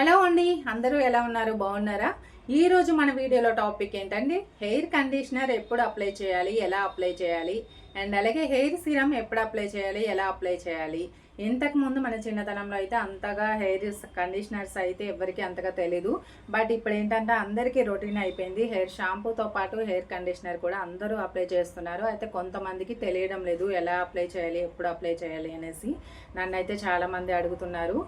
Hello అండి అందరూ ఎలా ఉన్నారు? బాగున్నారా? ఈరోజు మన వీడియోలో టాపిక్ ఏంటంటే హెయిర్ కండిషనర్ ఎప్పుడు అప్లై చేయాలి? ఎలా అప్లై చేయాలి? అండ్ అలాగే హెయిర్ సిరమ్ ఎప్పుడు అప్లై చేయాలి? ఎలా అప్లై చేయాలి? ఇంతకు ముందు మన చిన్నతనంలో అయితే అంతగా హెయిర్ కండిషనర్స్ అయితే ఎవరికి అంతగా తెలీదు. బట్ ఇప్పుడు ఏంటంటే అందరికీ రొటీన్ అయిపోయింది. హెయిర్ షాంపూతో పాటు హెయిర్ కండిషనర్ కూడా అందరూ అప్లై చేస్తున్నారు. అయితే కొంతమందికి తెలియడం లేదు ఎలా అప్లై చేయాలి ఎప్పుడు అప్లై చేయాలి అనేసి నన్ను అయితే చాలామంది అడుగుతున్నారు.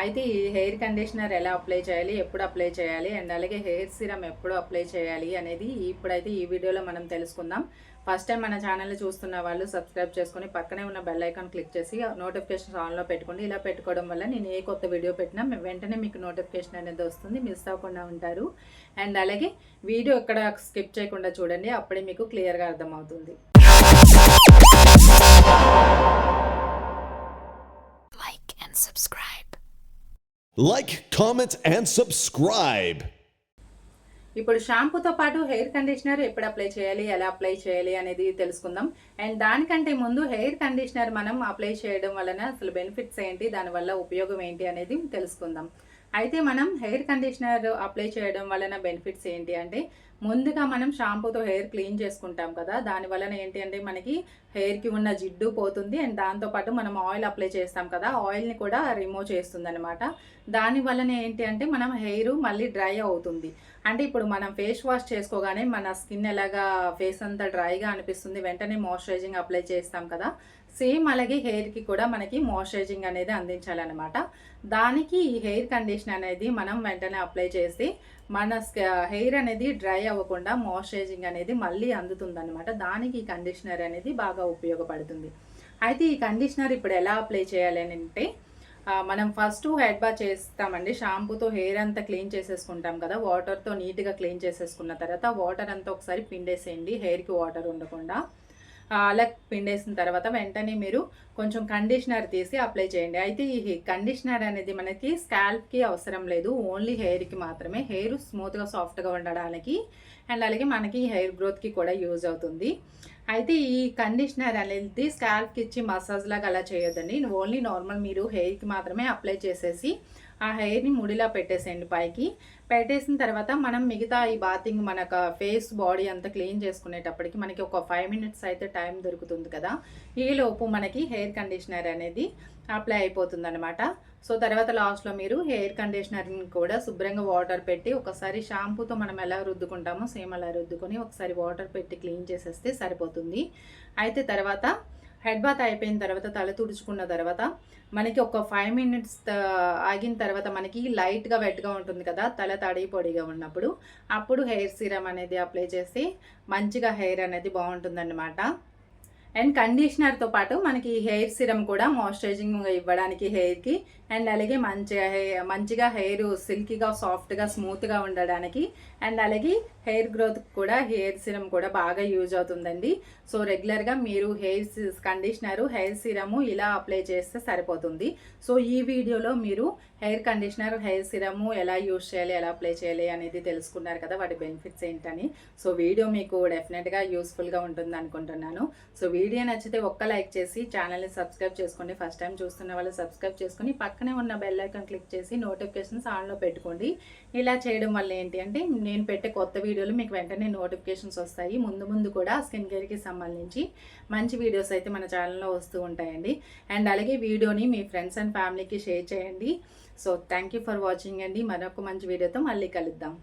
అయితే ఈ హెయిర్ కండిషనర్ ఎలా అప్లై చేయాలి ఎప్పుడు అప్లై చేయాలి అండ్ అలాగే హెయిర్ సిరమ్ ఎప్పుడు అప్లై చేయాలి అనేది ఇప్పుడైతే ఈ వీడియోలో మనం తెలుసుకుందాం. ఫస్ట్ టైం మన ఛానల్ని చూస్తున్న వాళ్ళు సబ్స్క్రైబ్ చేసుకొని పక్కనే ఉన్న బెల్ ఐకాన్ క్లిక్ చేసి నోటిఫికేషన్స్ ఆన్లో పెట్టుకోండి. ఇలా పెట్టుకోవడం వల్ల నేను ఏ కొత్త వీడియో పెట్టినా వెంటనే మీకు నోటిఫికేషన్ అనేది వస్తుంది. మిస్ అవ్వకుండా ఉంటారు. అండ్ అలాగే వీడియో ఎక్కడ స్కిప్ చేయకుండా చూడండి. అప్పుడే మీకు క్లియర్గా అర్థమవుతుంది. Like and subscribe. Like, comment, and subscribe. ఇప్పుడు షాంపూతో పాటు హెయిర్ కండిషనర్ ఎప్పుడు అప్లై చేయాలి ఎలా అప్లై చేయాలి అనేది తెలుసుకుందాం. అండ్ దానికంటే ముందు హెయిర్ కండిషనర్ మనం అప్లై చేయడం వలన అసలు బెనిఫిట్స్ ఏంటి దానివల్ల ఉపయోగం ఏంటి అనేది తెలుసుకుందాం. అయితే మనం హెయిర్ కండిషనర్ అప్లై చేయడం వలన బెనిఫిట్స్ ఏంటి అంటే ముందుగా మనం షాంపూతో హెయిర్ క్లీన్ చేసుకుంటాం కదా దాని వలన ఏంటి అంటే మనకి హెయిర్కి ఉన్న జిడ్డు పోతుంది అండ్ దాంతోపాటు మనం ఆయిల్ అప్లై చేస్తాం కదా ఆయిల్ని కూడా రిమూవ్ చేస్తుంది అనమాట దాని వలన ఏంటి అంటే మనం హెయిర్ మళ్ళీ డ్రై అవుతుంది. అంటే ఇప్పుడు మనం ఫేస్ వాష్ చేసుకోగానే మన స్కిన్ ఎలాగా ఫేస్ అంతా డ్రైగా అనిపిస్తుంది వెంటనే మాయిశ్చరైజింగ్ అప్లై చేస్తాం కదా సేమ్ అలాగే హెయిర్కి కూడా మనకి మాయిశ్చరైజింగ్ అనేది అందించాలన్నమాట. దానికి ఈ హెయిర్ కండిషన్ అనేది మనం వెంటనే అప్లై చేసి మన హెయిర్ అనేది డ్రై అవ్వకుండా మాయిశ్చరైజింగ్ అనేది మళ్ళీ అందుతుందన్నమాట. దానికి ఈ కండిషనర్ అనేది బాగా ఉపయోగపడుతుంది. అయితే ఈ కండిషనర్ ఇప్పుడు ఎలా అప్లై చేయాలి అని అంటే మనం ఫస్ట్ హెడ్ బా చేస్తామండి. షాంపూతో హెయిర్ అంతా క్లీన్ చేసేసుకుంటాం కదా. వాటర్తో నీట్గా క్లీన్ చేసేసుకున్న తర్వాత వాటర్ అంతా ఒకసారి పిండేసేయండి. హెయిర్కి వాటర్ ఉండకుండా. అలా పిండేసిన తర్వాత వెంటనే మీరు కొంచెం కండిషనర్ తీసి అప్లై చేయండి. అయితే ఈ కండిషనర్ అనేది మనకి స్కాల్ప్కి అవసరం లేదు. ఓన్లీ హెయిర్కి మాత్రమే. హెయిర్ స్మూత్గా సాఫ్ట్గా ఉండడానికి అండ్ అలాగే మనకి హెయిర్ గ్రోత్కి కూడా యూజ్ అవుతుంది. అయితే ఈ కండిషనర్ అనేది స్కాల్ప్కి ఇచ్చి మసాజ్ లాగా అలా చేయొద్దండి. ఓన్లీ నార్మల్ మీరు హెయిర్కి మాత్రమే అప్లై చేసేసి ఆ హెయిర్ని ముడిలా పెట్టేసేయండి పైకి. పెట్టేసిన తర్వాత మనం మిగతా ఈ బాతింగ్ మనకు ఫేస్ బాడీ అంతా క్లీన్ చేసుకునేటప్పటికి మనకి ఒక ఫైవ్ మినిట్స్ అయితే టైం దొరుకుతుంది కదా. ఈలోపు మనకి హెయిర్ కండిషనర్ అనేది అప్లై అయిపోతుంది అనమాట సో తర్వాత లాస్ట్లో మీరు హెయిర్ కండిషనర్ని కూడా శుభ్రంగా వాటర్ పెట్టి ఒకసారి షాంపూతో మనం ఎలా రుద్దుకుంటామో సేమ్ అలా రుద్దుకొని ఒకసారి వాటర్ పెట్టి క్లీన్ చేసేస్తే సరిపోతుంది. అయితే తర్వాత హెడ్ బాత్ అయిపోయిన తర్వాత తల తుడుచుకున్న తర్వాత మనకి ఒక ఫైవ్ మినిట్స్ ఆగిన తర్వాత మనకి లైట్గా వెట్గా ఉంటుంది కదా తల తడి పొడిగా ఉన్నప్పుడు అప్పుడు హెయిర్ సీరం అనేది అప్లై చేసి మంచిగా హెయిర్ అనేది బాగుంటుందన్నమాట. అండ్ కండిషనర్తో పాటు మనకి హెయిర్ సిరమ్ కూడా మాయిశ్చరైజింగ్ ఇవ్వడానికి హెయిర్కి అండ్ అలాగే మంచిగా హెయిర్ మంచిగా హెయిర్ సిల్కీగా సాఫ్ట్గా స్మూత్గా ఉండడానికి. అండ్ అలాగే హెయిర్ గ్రోత్ కూడా హెయిర్ సిరమ్ కూడా బాగా యూజ్ అవుతుందండి. సో రెగ్యులర్గా మీరు హెయిర్ కండిషనరు హెయిర్ సిరము ఇలా అప్లై చేస్తే సరిపోతుంది. సో ఈ వీడియోలో మీరు హెయిర్ కండిషనర్ హెయిర్ సిరము ఎలా యూజ్ చేయాలి ఎలా అప్లై చేయాలి అనేది తెలుసుకున్నారు కదా వాటి బెనిఫిట్స్ ఏంటని. సో వీడియో మీకు డెఫినెట్గా యూస్ఫుల్గా ఉంటుంది అనుకుంటున్నాను సో వీడియో నచ్చితే ఒక్క లైక్ చేసి ఛానల్ని సబ్స్క్రైబ్ చేసుకోండి ఫస్ట్ టైం చూస్తున్న వాళ్ళు సబ్స్క్రైబ్ చేసుకొని పక్కనే ఉన్న బెల్ ఐకాన్ క్లిక్ చేసి నోటిఫికేషన్స్ ఆన్లో పెట్టుకోండి. ఇలా చేయడం వల్ల ఏంటి అంటే నేను పెట్టే కొత్త వీడియోలు మీకు వెంటనే నోటిఫికేషన్స్ వస్తాయి. ముందు ముందు కూడా స్కిన్ కేర్కి సంబంధించి మంచి వీడియోస్ అయితే మన ఛానల్లో వస్తూ ఉంటాయండి. అండ్ అలాగే వీడియోని మీ ఫ్రెండ్స్ అండ్ ఫ్యామిలీకి షేర్ చేయండి. So thank you for watching అండి. మరొక మంచి వీడియోతో మళ్ళీ కలుద్దాం.